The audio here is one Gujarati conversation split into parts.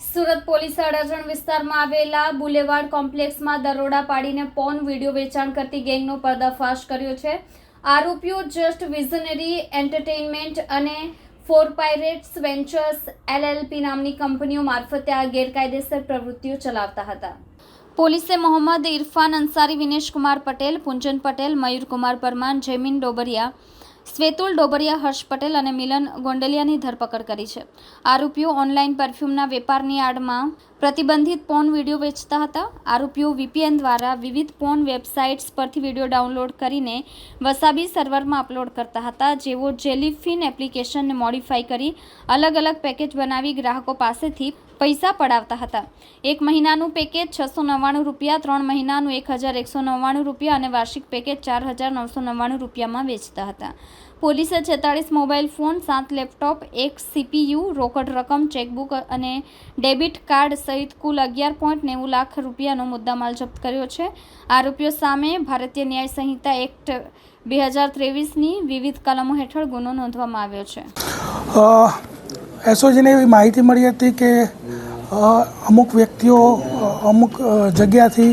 સુરત પોલીસે અડાજણ વિસ્તારમાં આવેલા બુલેવાર્ડ કોમ્પ્લેક્સમાં દરોડા પાડીને પોર્ન વીડિયો વેચાણ કરતી ગેંગનો પર્દાફાશ કર્યો છે. આરોપીઓ જસ્ટ વિઝનરી એન્ટરટેઇનમેન્ટ અને ફોર પાયરેટ્સ વેન્ચર્સ એલએલપી નામની કંપનીઓ મારફતે આ ગેરકાયદેસર પ્રવૃત્તિઓ ચલાવતા હતા. પોલીસે મોહમ્મદ ઇરફાન અંસારી વિનેશ કુમાર પટેલ, પુંજન પટેલ, મયુરકુમાર પરમાન જૈમિન ડોબરિયા સ્વેતુલ ડોબરિયા, હર્ષ પટેલ અને મિલન ગોંડલિયાની ધરપકડ કરી છે. આરોપીઓ ઓનલાઈન પરફ્યુમના વેપારની આડમાં પ્રતિબંધિત પોર્ન વીડિયો વેચતા હતા. આરોપીઓ વીપીએન દ્વારા વિવિધ પોર્ન વેબસાઇટ્સ પરથી વીડિયો ડાઉનલોડ કરીને વસાબી સર્વરમાં અપલોડ કરતા હતા. જેઓ જેલીફિન એપ્લિકેશનને મોડિફાઈ કરી અલગ અલગ પેકેજ બનાવી ગ્રાહકો પાસેથી પૈસા પડાવતા હતા. એક મહિનાનું પેકેજ છસો નવ્વાણું રૂપિયા, ત્રણ મહિનાનું એક હજાર એકસો નવ્વાણું રૂપિયા અને વાર્ષિક પેકેજ ચાર હજાર નવસો નવ્વાણું રૂપિયામાં વેચતા હતા. પોલીસે છેતાળીસ મોબાઈલ ફોન, સાત લેપટોપ, એક સીપીયુ, રોકડ રકમ, ચેકબુક અને ડેબિટ કાર્ડ સહિત કુલ અગિયાર પોઈન્ટ નેવું લાખ રૂપિયાનો મુદ્દામાલ જપ્ત કર્યો છે. આરોપીઓ સામે ભારતીય ન્યાય સંહિતા એક્ટ બે હજાર ત્રેવીસની વિવિધ કલમો હેઠળ ગુનો નોંધવામાં આવ્યો છે. એસઓજીને એવી માહિતી મળી હતી કે અમુક વ્યક્તિઓ અમુક જગ્યાથી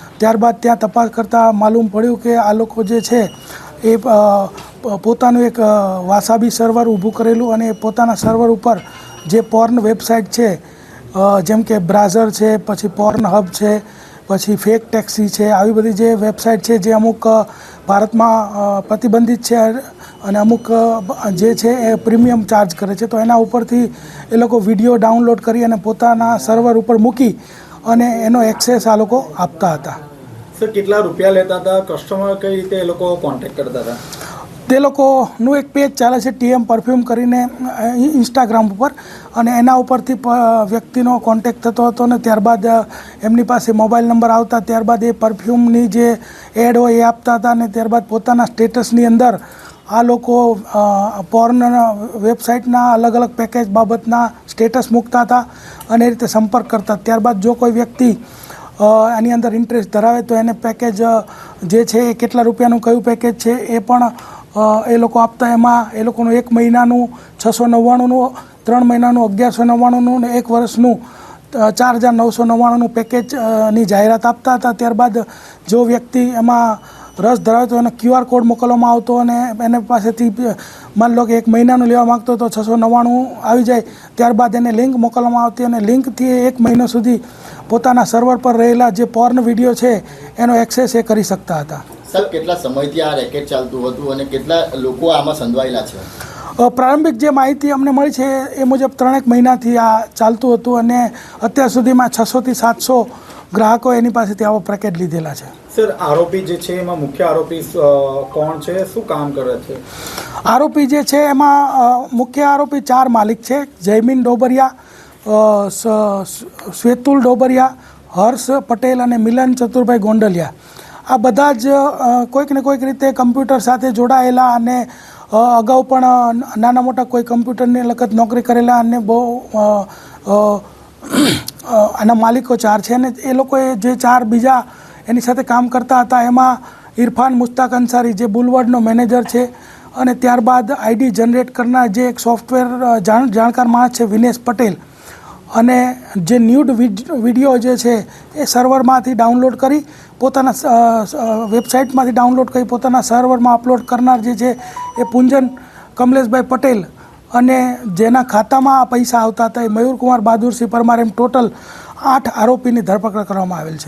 ત્યારબાદ ત્યાં તપાસ કરતાં માલુમ પડ્યું કે આ લોકો જે છે એ પોતાનું એક વાસાબી સર્વર ઊભું કરેલું અને પોતાના સર્વર ઉપર જે પોર્ન વેબસાઇટ છે જેમ કે બ્રાઝર છે, પછી પોર્ન હબ છે, પછી ફેક ટેક્સી છે, આવી બધી જે વેબસાઇટ છે જે અમુક ભારતમાં પ્રતિબંધિત છે અને અમુક જે છે એ પ્રીમિયમ ચાર્જ કરે છે. તો એના ઉપરથી એ લોકો વીડિયો ડાઉનલોડ કરી અને પોતાના સર્વર ઉપર મૂકી અને એનો એક્સેસ આ લોકો આપતા હતા. સર, કેટલા રૂપિયા લેતા હતા? કસ્ટમર કઈ રીતે એ લોકો કોન્ટેક્ટ કરતા હતા? તે લોકોનું એક પેજ ચાલે છે ટીએમ પરફ્યુમ કરીને ઇન્સ્ટાગ્રામ ઉપર. અને એના ઉપરથી વ્યક્તિનો કોન્ટેક્ટ થતો હતો અને ત્યારબાદ એમની પાસે મોબાઈલ નંબર આવતા, ત્યારબાદ એ પરફ્યુમની જે એડ હોય એ આપતા હતા અને ત્યારબાદ પોતાના સ્ટેટસની અંદર આ લોકો પોર્ન વેબસાઇટના અલગ અલગ પેકેજ બાબતના સ્ટેટસ મૂકતા હતા અને એ રીતે સંપર્ક કરતા. ત્યારબાદ જો કોઈ વ્યક્તિ આની અંદર ઇન્ટરેસ્ટ ધરાવે તો એને પેકેજ જે છે એ કેટલા રૂપિયાનું, કયું પેકેજ છે એ પણ એ લોકો આપતા એમાં. એ લોકોનું એક મહિનાનું છસો નવ્વાણુંનું, ત્રણ મહિનાનું અગિયારસો નવ્વાણુંનું ને એક વર્ષનું ચાર હજાર નવસો નવ્વાણુંનું પેકેજની જાહેરાત આપતા હતા. ત્યારબાદ જો વ્યક્તિ એમાં રસ ધરાવતો એને ક્યુઆર કોડ મોકલવામાં આવતો અને એને પાસેથી માની લો કે એક મહિનાનું લેવા માગતો તો છસો નવ્વાણું આવી જાય ત્યારબાદ એને લિંક મોકલવામાં આવતી અને લિંકથી એક મહિનો સુધી પોતાના સર્વર પર રહેલા જે પોર્ન વીડિયો છે એનો એક્સેસ એ કરી શકતા હતા. સર કેટલા સમયથી આ રેકેટ ચાલતું હતું અને કેટલા લોકો આમાં સંડવાયેલા છે? પ્રારંભિક જે માહિતી અમને મળી છે એ મુજબ ત્રણેક મહિનાથી આ ચાલતું હતું અને અત્યાર સુધીમાં છસોથી સાતસો ગ્રાહકો એની પાસેથી આવો પેકેટ લીધેલા છે. સર આરોપી જે છે એમાં મુખ્ય આરોપી કોણ છે? શું કામ કરે છે? આરોપી જે છે એમાં મુખ્ય આરોપી ચાર માલિક છે. જયમીન ડોબરિયા શ્વેતુલ ડોબરિયા હર્ષ પટેલ અને મિલન ચતુરભાઈ ગોંડલિયા. આ બધા જ કોઈક ને કોઈક રીતે કમ્પ્યુટર સાથે જોડાયેલા અને અગાઉ પણ નાના મોટા કોઈ કમ્પ્યુટરની લગત નોકરી કરેલા અને બહુ આના માલિકો ચાર છે અને એ લોકોએ જે ચાર બીજા એની સાથે કામ કરતા હતા, એમાં ઇરફાન મુસ્તાક અંસારી જે બુલવર્ડનો મેનેજર છે અને ત્યારબાદ આઈડી જનરેટ કરનાર જે એક સોફ્ટવેર જાણ, જાણકાર માણસ છે વિનેશ પટેલ અને જે ન્યૂડ વીડિયો જે છે એ સર્વરમાંથી ડાઉનલોડ કરી, પોતાના વેબસાઇટમાંથી ડાઉનલોડ કરી, પોતાના સર્વરમાં અપલોડ કરનાર જે છે એ પુંજન કમલેશભાઈ પટેલ અને જેના ખાતામાં આ પૈસા આવતા હતા એ મયુરકુમાર બહાદુરસિંહ પરમાર એમ ટોટલ આઠ આરોપીની ધરપકડ કરવામાં આવેલ છે.